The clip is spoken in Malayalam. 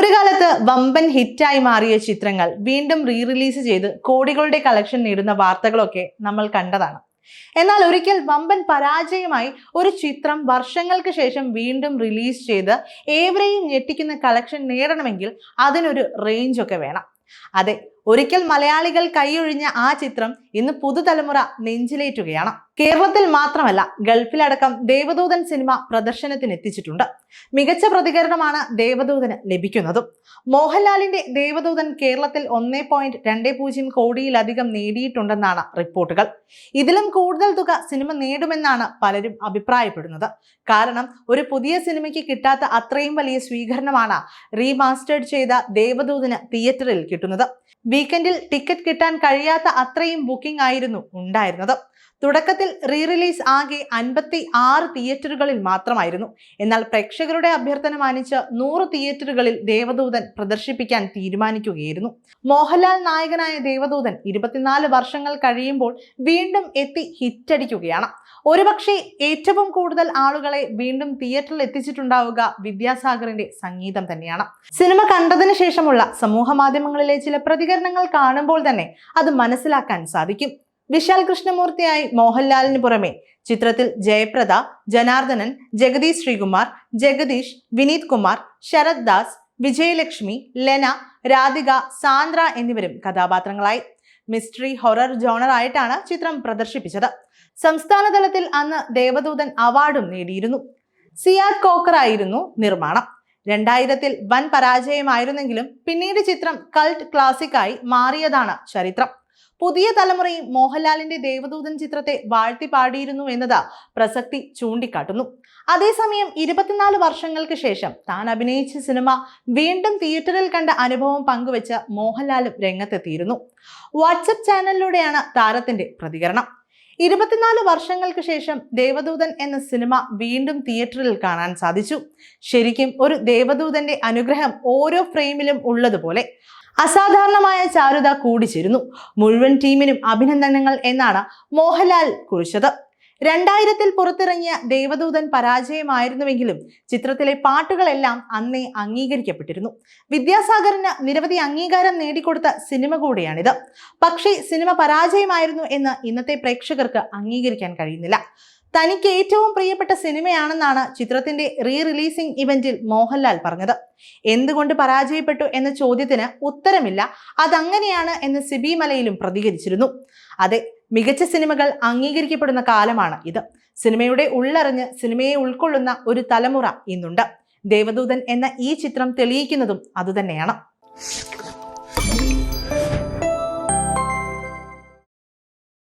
ഒരു കാലത്ത് വമ്പൻ ഹിറ്റായി മാറിയ ചിത്രങ്ങൾ വീണ്ടും റീ റിലീസ് ചെയ്ത് കോടികളുടെ കളക്ഷൻ നേടുന്ന വാർത്തകളൊക്കെ നമ്മൾ കണ്ടതാണ്. എന്നാൽ ഒരിക്കൽ വമ്പൻ പരാജയമായി ഒരു ചിത്രം വർഷങ്ങൾക്ക് ശേഷം വീണ്ടും റിലീസ് ചെയ്ത് ഏവരെയും ഞെട്ടിക്കുന്ന കളക്ഷൻ നേടണമെങ്കിൽ അതിനൊരു റേഞ്ച് ഒക്കെ വേണം. അതെ ഒരിക്കൽ മലയാളികൾ കൈയൊഴിഞ്ഞ ആ ചിത്രം ഇന്ന് പുതുതലമുറ നെഞ്ചിലേറ്റുകയാണ്. കേരളത്തിൽ മാത്രമല്ല ഗൾഫിലടക്കം ദേവദൂതൻ സിനിമ പ്രദർശനത്തിന് എത്തിച്ചിട്ടുണ്ട് മികച്ച പ്രതികരണമാണ് ദേവദൂതന് ലഭിക്കുന്നതും. മോഹൻലാലിന്റെ ദേവദൂതൻ കേരളത്തിൽ ഒന്നേ പോയിന്റ് രണ്ട് പൂജ്യം കോടിയിലധികം നേടിയിട്ടുണ്ടെന്നാണ് റിപ്പോർട്ടുകൾ. ഇതിലും കൂടുതൽ തുക സിനിമ നേടുമെന്നാണ് പലരും അഭിപ്രായപ്പെടുന്നത്. കാരണം ഒരു പുതിയ സിനിമയ്ക്ക് കിട്ടാത്ത അത്രയും വലിയ സ്വീകരണമാണ് റീമാസ്റ്റേഡ് ചെയ്ത ദേവദൂതന് തിയേറ്ററിൽ കിട്ടുന്നത്. വീക്കെൻഡിൽ ടിക്കറ്റ് കിട്ടാൻ കഴിയാത്ത അത്രയും ബുക്കിംഗ് ആയിരുന്നു ഉണ്ടായിരുന്നത്. തുടക്കത്തിൽ റീ റിലീസ് ആകെ അൻപത്തി ആറ് തിയേറ്ററുകളിൽ മാത്രമായിരുന്നു. എന്നാൽ പ്രേക്ഷകരുടെ അഭ്യർത്ഥന മാനിച്ച് നൂറ് തിയേറ്ററുകളിൽ ദേവദൂതൻ പ്രദർശിപ്പിക്കാൻ തീരുമാനിക്കുകയായിരുന്നു. മോഹൻലാൽ നായകനായ ദേവദൂതൻ ഇരുപത്തിനാല് വർഷങ്ങൾ കഴിയുമ്പോൾ വീണ്ടും എത്തി ഹിറ്റടിക്കുകയാണ്. ഒരുപക്ഷെ ഏറ്റവും കൂടുതൽ ആളുകളെ വീണ്ടും തിയേറ്ററിൽ എത്തിച്ചിട്ടുണ്ടാവുക വിദ്യാസാഗറിന്റെ സംഗീതം തന്നെയാണ്. സിനിമ കണ്ടതിന് ശേഷമുള്ള സമൂഹ മാധ്യമങ്ങളിലെ ചില പ്രതികരണങ്ങൾ കാണുമ്പോൾ തന്നെ അത് മനസ്സിലാക്കാൻ സാധിക്കും. വിശാൽ കൃഷ്ണമൂർത്തിയായി മോഹൻലാലിന് പുറമെ ചിത്രത്തിൽ ജയപ്രദ ജനാർദ്ദനൻ ജഗദീഷ് ശ്രീകുമാർ ജഗദീഷ് വിനീത് കുമാർ ശരത് ദാസ് വിജയലക്ഷ്മി ലെന രാധിക സാന്ദ്ര എന്നിവരും കഥാപാത്രങ്ങളായി. മിസ്റ്ററി ഹൊറർ ജോണർ ആയിട്ടാണ് ചിത്രം പ്രദർശിപ്പിച്ചത്. സംസ്ഥാന തലത്തിൽ അന്ന് ദേവദൂതൻ അവാർഡും നേടിയിരുന്നു. സിയാദ് കോക്കർ ആയിരുന്നു നിർമ്മാണം. രണ്ടായിരത്തിൽ വൻ പരാജയമായിരുന്നെങ്കിലും പിന്നീട് ചിത്രം കൾട്ട് ക്ലാസിക്കായി മാറിയതാണ് ചരിത്രം. പുതിയ തലമുറയും മോഹൻലാലിന്റെ ദേവദൂതൻ ചിത്രത്തെ വാഴ്ത്തി പാടിയിരുന്നു എന്നത് പ്രസക്തി ചൂണ്ടിക്കാട്ടുന്നു. അതേസമയം ഇരുപത്തിനാല് വർഷങ്ങൾക്ക് ശേഷം താൻ അഭിനയിച്ച സിനിമ വീണ്ടും തിയേറ്ററിൽ കണ്ട അനുഭവം പങ്കുവെച്ച് മോഹൻലാലും രംഗത്തെത്തിയിരുന്നു. വാട്സപ്പ് ചാനലിലൂടെയാണ് താരത്തിന്റെ പ്രതികരണം. ഇരുപത്തിനാല് വർഷങ്ങൾക്ക് ശേഷം ദേവദൂതൻ എന്ന സിനിമ വീണ്ടും തിയേറ്ററിൽ കാണാൻ സാധിച്ചു. ശരിക്കും ഒരു ദേവദൂതന്റെ അനുഗ്രഹം ഓരോ ഫ്രെയിമിലും ഉള്ളതുപോലെ അസാധാരണമായ ചാരുത കൂടിച്ചിരുന്നു. മുഴുവൻ ടീമിനും അഭിനന്ദനങ്ങൾ എന്നാണ് മോഹൻലാൽ കുറിച്ചത്. രണ്ടായിരത്തിൽ പുറത്തിറങ്ങിയ ദേവദൂതൻ പരാജയമായിരുന്നുവെങ്കിലും ചിത്രത്തിലെ പാട്ടുകളെല്ലാം അന്നേ അംഗീകരിക്കപ്പെട്ടിരുന്നു. വിദ്യാസാഗറിന് നിരവധി അംഗീകാരം നേടിക്കൊടുത്ത സിനിമ കൂടിയാണിത്. പക്ഷേ സിനിമ പരാജയമായിരുന്നു എന്ന് ഇന്നത്തെ പ്രേക്ഷകർക്ക് അംഗീകരിക്കാൻ കഴിയുന്നില്ല. തനിക്ക് ഏറ്റവും പ്രിയപ്പെട്ട സിനിമയാണെന്നാണ് ചിത്രത്തിന്റെ റീ റിലീസിംഗ് ഇവന്റിൽ മോഹൻലാൽ പറഞ്ഞത്. എന്തുകൊണ്ട് പരാജയപ്പെട്ടു എന്ന ചോദ്യത്തിന് ഉത്തരമില്ല. അതങ്ങനെയാണ് എന്ന് സിബി മലയിലും പ്രതികരിച്ചിരുന്നു. അതെ മികച്ച സിനിമകൾ അംഗീകരിക്കപ്പെടുന്ന കാലമാണ് ഇത്. സിനിമയുടെ ഉള്ളറിഞ്ഞ് സിനിമയെ ഉൾക്കൊള്ളുന്ന ഒരു തലമുറ ഇന്നുണ്ട്. ദേവദൂതൻ എന്ന ഈ ചിത്രം തെളിയിക്കുന്നതും അതുതന്നെയാണ്.